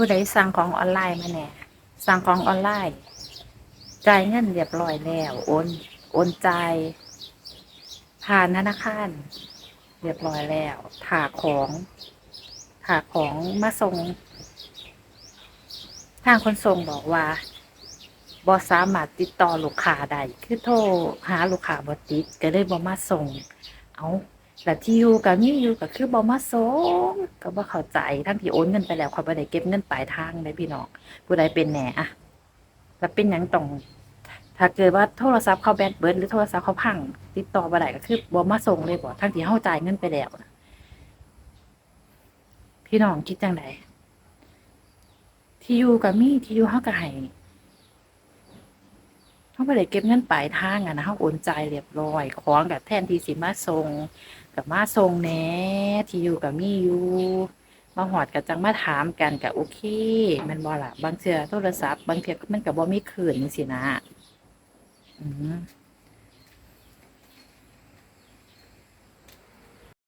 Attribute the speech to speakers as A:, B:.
A: ผู้ใดสั่งของออนไลน์มาแน่สั่งของออนไลน์จ่ายเงินเรียบร้อยแล้วโอนโอนจ่ายผ่านธนาคารเรียบร้อยแล้วถาของถาของมาส่ง ทางคนส่งบอกว่าบอสามารถติดต่อลูกค้าได้คือโทรหาลูกค้าบ่ติดก็เลยบ่มาส่ง เอา แต่ที่อยู่กับมีอยู่ก็คือบ่มาส่งก็บ่เข้าใจทั้งที่โอนเงินไปแล้วเขาบ่ได้เก็บเงินปลายทางเลยพี่น้องผู้ใดเป็นแหน่อะแล้วเป็นหยังต้องถ้าเกิดว่าโทรศัพท์เขาแบตเบิดหรือโทรศัพท์เขาพัง ติดต่อบ่ได้ก็คือบ่มาส่งเลยบ่ทั้งที่เฮาจ่ายเงินไปแล้วนะพี่น้องคิดจังไดที่อยู่กับมี่ที่อยู่เฮาก็ให้ บ่ได้เก็บเงินปลายทางอะนะเฮาโอนจ่ายเรียบร้อยของกับแทนที่สิมาส่งกับมาส่งแหน่ที่อยู่กับมีอยู่มาหอดกับจังมาถามกันกับโอเคมันบ่ล่ะบางเทื่อโทรศัพท์บางเทื่อมันกับ่มีคืนจังซี่นะอืม